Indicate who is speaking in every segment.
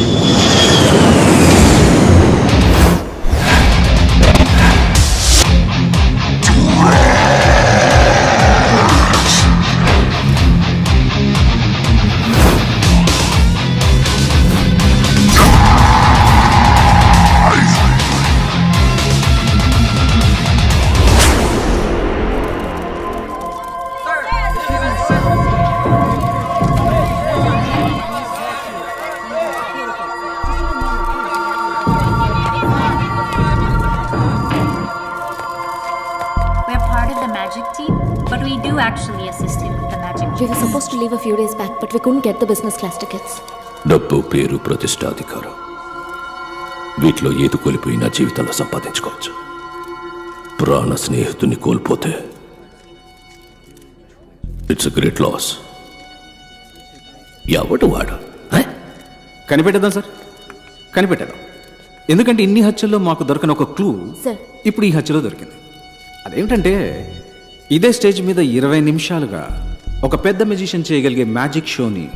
Speaker 1: Thank you. Of the magic team, but we do actually assist him with the magic.
Speaker 2: We were supposed to leave a few days back, but we couldn't get the business class tickets.
Speaker 3: డబ్బు పేరు ప్రతిష్ట అధికారం వీటిలో ఏది కోల్పోయినా జీవితంలో సంపాదించుకోవచ్చు ప్రాణ స్నేహితుని కోల్పోతే ఇట్స్ గ్రేట్ లాస్ ఎవడు వాడు?
Speaker 4: కనిపెట్టేద్దాం సార్ కనిపెట్టేద్దాం ఎందుకంటే ఇన్ని హత్యల్లో మాకు దొరకని ఒక క్లూ
Speaker 2: సార్
Speaker 4: ఇప్పుడు ఈ హత్యలో దొరికింది అదేమిటంటే ఇదే స్టేజ్ మీద ఇరవై నిమిషాలుగా ఒక పెద్ద మెజిషియన్ చేయగలిగే మ్యాజిక్ షోని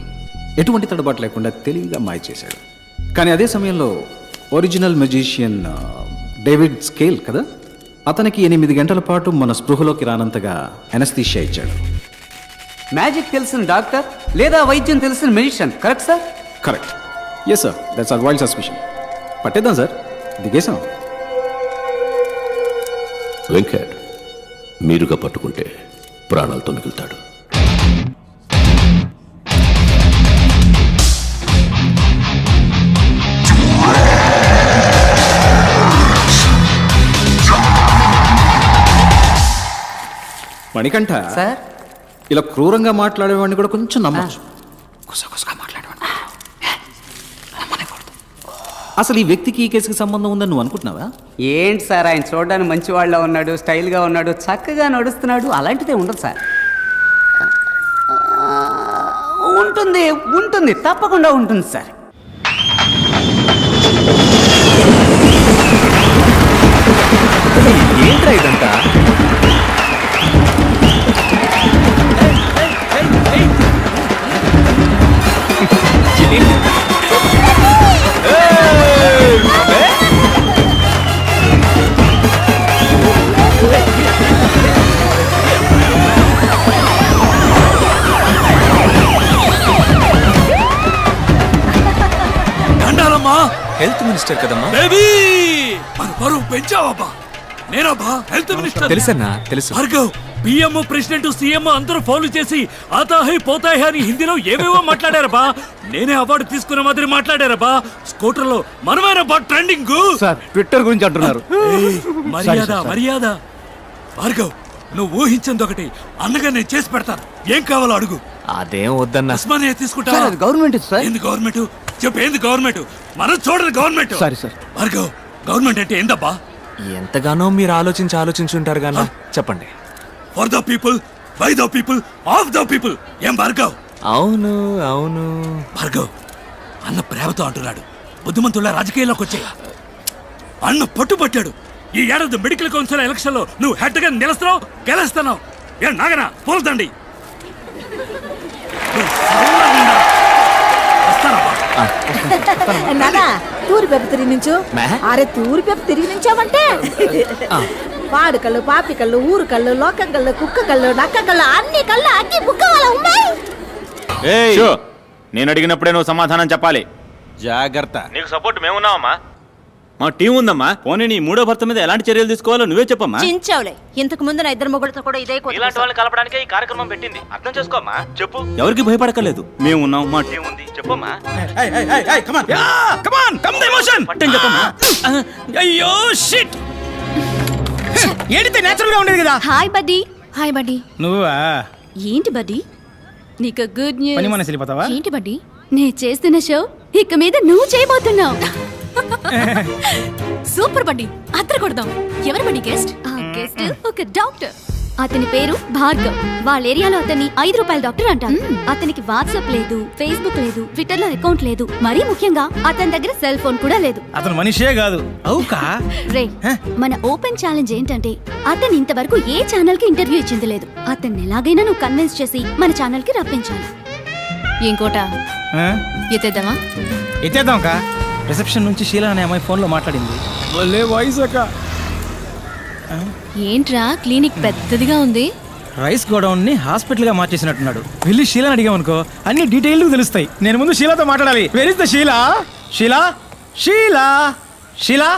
Speaker 4: ఎటువంటి తడబాటు లేకుండా తెలివిగా మాయ చేశాడు. కానీ అదే సమయంలో ఒరిజినల్ మెజిషియన్ డేవిడ్ స్కేల్ కదా? అతనికి ఎనిమిది గంటల పాటు మన స్పృహలోకి రానంతగా ఎనస్థీషియా ఇచ్చాడు.
Speaker 5: మ్యాజిక్ తెలిసిన డాక్టర్ లేదా వైద్యం తెలిసిన medicine correct sir?
Speaker 4: Correct. Yes sir that's our wild suspicion పట్టేద్దాం sir దిగేసాం
Speaker 3: వెంకట్ మీరుగా పట్టుకుంటే ప్రాణాలతో మిగులుతాడు.
Speaker 4: మణికంఠ
Speaker 5: సార్?
Speaker 4: ఇలా క్రూరంగా మాట్లాడేవాడిని కూడా కొంచెం నమ్మచ్చు. గుసగుసగా మాట్లాడేవాడిని అసలు ఈ వ్యక్తికి ఈ కేసుకి సంబంధం ఉందని నువ్వు అనుకుంటున్నావా?
Speaker 5: ఏంటి సార్ ఆయన చూడడానికి మంచి వాళ్ళ ఉన్నాడు స్టైల్గా ఉన్నాడు చక్కగా నడుస్తున్నాడు అలాంటిదే ఉండదు సార్. ఉంటుంది ఉంటుంది తప్పకుండా ఉంటుంది సార్.
Speaker 4: ఏంట్రా ఇదంతా?
Speaker 6: దండాలమ్మా
Speaker 7: హెల్త్ మినిస్టర్ కదమ్మా?
Speaker 6: బేబీ! మన బరువు పెంచావబ్బా. నేనబ్బా హెల్త్ మినిస్టర్.
Speaker 7: తెలుసన్నా తెలుసు.
Speaker 6: భార్గవ్ పిఎం ప్రెసిడెంట్ సీఎం అందరూ ఫౌలు చేసి ఆతాహై పోతాయి అని హిందీలో ఏవేవో మాట్లాడారబ్బా. నేనే అవార్డు తీసుకున్న మాదిరి మాట్లాడారబ్బా. స్కూటర్లో మనమేనబ్బా ట్రెండింగ్.
Speaker 4: సార్ ట్విట్టర్ గురించి అంటున్నారు.
Speaker 6: ఏయ్, మర్యాద మర్యాద. భార్గవ్ నువ్వు ఊహించింది ఒకటి. అన్నగా నేను చేసి పెడతాను. ఏం కావాలో అడుగు.
Speaker 7: అదేం వద్దన్నా.
Speaker 6: ఉస్మానియా తీసుకుంటా
Speaker 5: గవర్నమెంట్ సార్.
Speaker 6: ఏంది గవర్నమెంట్? చెప్పు ఏంది గవర్నమెంట్. మనం చూడదు గవర్నమెంట్.
Speaker 5: సరే, సార్.
Speaker 6: భార్గవ్ గవర్నమెంట్ అంటే ఏందబ్బా?
Speaker 7: ఎంతగానో మీరు ఆలోచించి ఆలోచించుంటారు గానా చెప్పండి.
Speaker 6: For the people by the people of the people ఏం భార్గవ్?
Speaker 7: అవును అవును.
Speaker 6: భార్గవ్ అన్న ప్రేమతో అంటున్నాడు. బుద్ధిమంతుల రాజకీయాల్లోకి వచ్చే అన్న పట్టుపట్టాడు ఈ ఏడాది మెడికల్ కౌన్సిల్ ఎలక్షన్లో నువ్వు హెడ్గా నిలుస్తున్నావు గెలుస్తున్నావు. ఏ నాగనా పోల్దండి
Speaker 8: నానా తూరి పెప్ప తిరిగి నుంచు? అరే తూరి పెప్ప తిరిగి నుంచావంటే? పాడు కళ్ళు పాపి కళ్ళు ఊరు కళ్ళు లోకం కళ్ళు కుక్క కళ్ళు నక్క కళ్ళు అన్ని కళ్ళు అన్ని బుక్క వాళ్ళ ఉన్నాయి.
Speaker 9: నేను అడిగినప్పుడే నువ్వు సమాధానం చెప్పాలి.
Speaker 4: జాగ్రత్త.
Speaker 9: నీకు సపోర్ట్ మేమున్నావమ్మా మా టీం ఉందమ్మా. పోనీ నీ మూడో భర్త మీద ఎలాంటి చర్యలు తీసుకోవాలో నువ్వే చెప్పమ్మా.
Speaker 8: చించావులే. ఇంతకు ముందు నా ఇద్దరు మొగుడుతో కూడా ఇదే
Speaker 9: ఇలాంటి వాళ్ళని కలపడానికే ఈ కార్యక్రమం పెట్టింది. అర్థం చేసుకోమ్మా. చెప్పు. ఎవరికి భయపడకలేదు మేము ఉన్నాం మా టీం ఉంది. చెప్పమ్మా. పట్టం చెప్పమ్మా.
Speaker 6: అయ్యో షిట్
Speaker 5: ఏడితే నేచురల్గా ఉండేది కదా.
Speaker 2: హాయ్ బడ్డీ హాయ్ బడ్డీ
Speaker 5: నువ్వా?
Speaker 2: ఏంటి బడ్డీ నీకు గుడ్
Speaker 5: పని
Speaker 2: న్యూస్
Speaker 5: మనసు వెళ్ళిపోతావా?
Speaker 2: ఏంటి బడ్డీ నే చేస్తున్న షో ఇక మీద నువ్వు చేయబోతున్నావు. సూపర్ బడ్డీ అద్దరు కొడదాం. ఎవరు బడ్డీ గెస్ట్? ఆ గెస్ట్? ఒక డాక్టర్. అతని పేరు భార్గవ్. వాళ్ళ ఏరియాలో అతన్ని ఐదు రూపాయల డాక్టర్ అంటారు. అతనికి వాట్సాప్ లేదు ఫేస్బుక్ లేదు ట్విట్టర్లో అకౌంట్ లేదు. మరీ ముఖ్యంగా అతని దగ్గర సెల్ ఫోన్ కూడా లేదు.
Speaker 5: అతను మనిషే కాదు. అవుకా?
Speaker 2: రే మన ఓపెన్ ఛాలెంజ్ ఏంటంటే అతను ఇంతవరకు ఏ ఛానల్కి ఇంటర్వ్యూ ఇచ్చింది లేదు. అతన్ని ఎలాగైనా నువ్వు కన్విన్స్ చేసి మన ఛానల్కి రప్పించాలి. ఇంకోట? ఎత్తేద్దామా?
Speaker 9: ఎత్తేద్దాం అక్క రిసెప్షన్ నుంచి షీలా అనే అమ్మాయి ఫోన్లో మాట్లాడింది. భలే వాయిస్ అక్క.
Speaker 10: ఏంట్రా క్లినిక్ పెద్దదిగా ఉంది?
Speaker 9: రైస్ గోడౌన్ని హాస్పిటల్గా మార్చేసినట్టున్నాడు. వెళ్ళి షీలాని అడిగామనుకో అన్ని డీటెయిల్గా తెలుస్తాయి. నేను ముందు షీలాతో మాట్లాడాలి. Where is the Sheela Sheela Sheela Sheela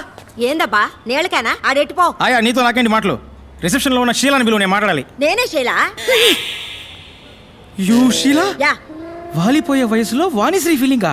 Speaker 8: ఏందబ్బా నేలకేనా? ఆడెట్టిపో
Speaker 9: ఆయా నీతో నాకేంటి మాటలు? రిసెప్షన్లో ఉన్న షీలాని బిలువ నేను మాట్లాడాలి.
Speaker 8: నేనే శైలా?
Speaker 9: You Sheela
Speaker 8: yeah.
Speaker 9: వాలిపోయే వయసులో వాణిశ్రీ ఫీలింగా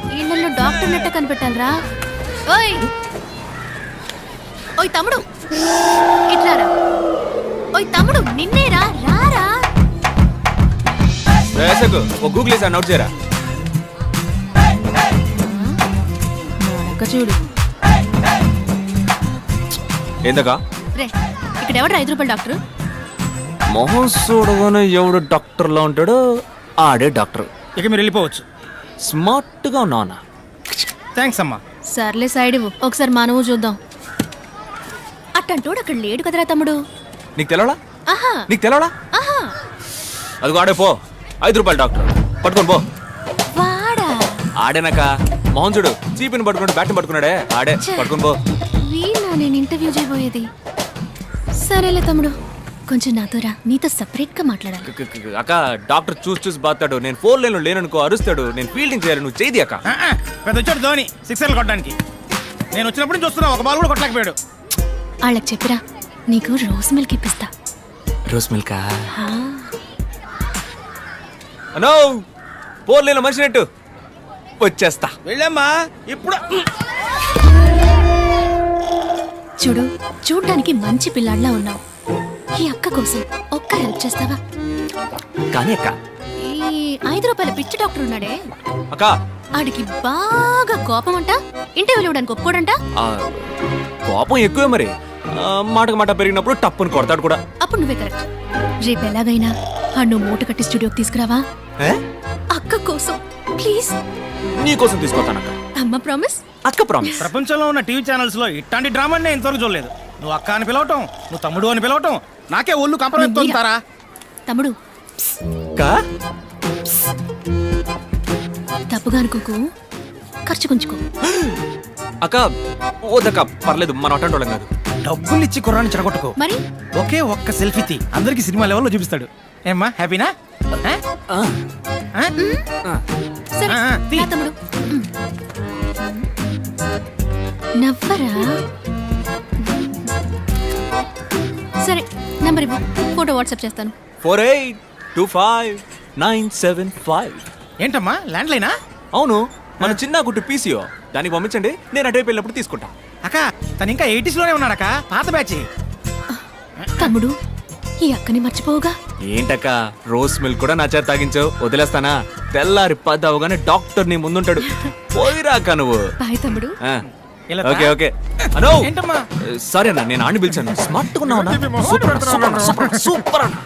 Speaker 10: ఇళ్ళలో డాక్టర్ నెట్ట కనిపెట్టాలరా? ఓయ్! ఓయ్ తమ్ముడు! ఇట్లారా? ఓయ్ తమ్ముడు నిన్నేరా? రారా?
Speaker 7: ఓ గూగుల్ వేసి నోట్ చేయరా?
Speaker 10: నానక్క చూడు.
Speaker 7: ఏందకా
Speaker 10: రే ఇక్కడ ఎవడు ఐదు రూపాయలు డాక్టర్?
Speaker 7: మొహం చూడగానే ఎవడు డాక్టర్లో ఉంటాడో ఆడే డాక్టర్.
Speaker 9: ఇక మీరు వెళ్ళిపోవచ్చు.
Speaker 7: స్మార్ట్గా ఉన్నావునా
Speaker 9: థ్యాంక్స్ అమ్మా.
Speaker 10: సర్లే సైడ్ ఇవ్వు. ఒకసారి మనము చూద్దాం. అట్టంటోడు అక్కడ లేడు కదరా తమ్ముడు?
Speaker 7: నీకు తెలవడా
Speaker 10: ఆహా.
Speaker 7: నీకు తెలవడా
Speaker 10: ఆహా.
Speaker 7: అదిగో ఆడే పో. ఐదు రూపాయలు డాక్టర్. పట్టుకొని పో.
Speaker 10: వాడా?
Speaker 7: ఆడేనాక మోహన్ చూడు. చీపిని పట్టుకున్నాడు బ్యాట్ని పట్టుకున్నాడే. ఆడే
Speaker 10: ఛే.
Speaker 7: పట్టుకొని పో.
Speaker 10: వీళ్ళ నేను ఇంటర్వ్యూ చేయబోయేది. సరేలే తమ్ముడు. కొంచెం నాతో రా. నీతో సపరేట్గా మాట్లాడాలి
Speaker 7: అక్క డాక్టర్ చూసి చూసి బాతాడు. నేను ఫోర్ లైన్లో లేననుకో అరుస్తాడు. నేను ఫీల్డింగ్ చేయాలి. నువ్వు చేయి అక్క.
Speaker 9: పెద్ద వచ్చాడు ధోని. సిక్సర్లు కొట్టడానికి. నేను వచ్చినప్పుడు నుంచి చూస్తున్నా ఒక బాల్ కూడా కొట్టలేకపోయాడు.
Speaker 10: వాళ్ళకి చెప్పిరా? నీకు రోజ్ మిల్క్ ఇప్పిస్తా.
Speaker 7: Rose milk?
Speaker 10: హా.
Speaker 7: అనో ఫోర్ లైన్ మనిషి నెట్టు వచ్చేస్తా.
Speaker 9: వెళ్ళమ్మా ఇప్పుడు.
Speaker 10: చూడు చూడ్డానికి మంచి పిల్లాడిలా ఉన్నావు. ఈ అక్క కోసం ఒక్క హెల్ప్ చేస్తావా?
Speaker 7: కానీ అక్క.
Speaker 10: ఈ ఐదు రూపాయల పిచ్చి డాక్టర్ ఉన్నాడే.
Speaker 7: అక్క.
Speaker 10: ఆడికి బాగా కోపం అంట ఇంటర్వ్యూలు ఇవ్వడానికి ఒప్పుకోడంట.
Speaker 7: ఆ, కోపం ఎక్కువే మరి. ఆ, మాటకు మాట పెరిగినప్పుడు టప్పుని కొడతాడు కూడా.
Speaker 10: అప్పుడు నువ్వే కరెక్ట్. రేపు ఎలాగైనా ఆ నువ్వు మూట కట్టి స్టూడియోకి తీసుకురావా?
Speaker 7: ఏ?
Speaker 10: అక్క కోసం ప్లీజ్.
Speaker 7: నీకోసం తీసుకొస్తానక్క
Speaker 10: అమ్మ ప్రామిస్.
Speaker 7: అక్క ప్రామిస్.
Speaker 9: ప్రపంచంలో ఉన్న టీవీ ఛానల్స్లో ఇట్లాంటి డ్రామాని నేను ఇంతవరకు చూడలేదు. నువ్వు అక్క అని పిలవటం నువ్వు తమ్ముడు అని పిలవటం నాకే ఒళ్ళు కంపరం తోలుతారా
Speaker 10: తమ్ముడు
Speaker 7: అక్క
Speaker 10: తప్పుగా అనుకోకు. ఖర్చు కొంచుకో.
Speaker 7: అక్క ఓదక్క పర్లేదు మన అటెండ్ కాదు.
Speaker 9: డబ్బులు ఇచ్చి కుర్రాన్ని చెడగొట్టుకో
Speaker 10: మరి?
Speaker 9: ఒకే ఒక్క సెల్ఫీ తీ. అందరికి సినిమా లెవెల్లో చూపిస్తాడు. ఏమ్మా హ్యాపీనా?
Speaker 10: తమ్ముడు. నవ్వరా? సరే. నంబర్ ఇవ్వు. ఫోటో వాట్సాప్ చేస్తాను.
Speaker 7: Four eight two five nine seven five.
Speaker 9: ఏంటమ్మా? ల్యాండ్ లైనా
Speaker 7: అవును. మన చిన్న గుట్టు పీసీఓ. దానికి పంపించండి. నేను అటువైపు వెళ్ళినప్పుడు తీసుకుంటా.
Speaker 9: అక్క తను ఇంకా ఎయిటీస్లోనే ఉన్నాడక్క పాత బ్యాచ్.
Speaker 10: తమ్ముడు ఈ అక్కని మర్చిపోవుగా?
Speaker 7: ఏంటక్క? రోస్ మిల్క్ కూడా నా చేత తాగించావు. వదిలేస్తానా? తెల్లారి పది అవగానే డాక్టర్ నీ ముందుంటాడు. పోయిరాక నువ్వు
Speaker 10: బాయ్ తమ్ముడు.
Speaker 7: Okay okay. అనో.
Speaker 9: ఏంటమ్మా?
Speaker 7: సరే అన్న నేను ఆడిని పిలిచాను. స్మార్ట్ ఉన్నావు సూపర్ సూపర్ సూపర్ అన్న.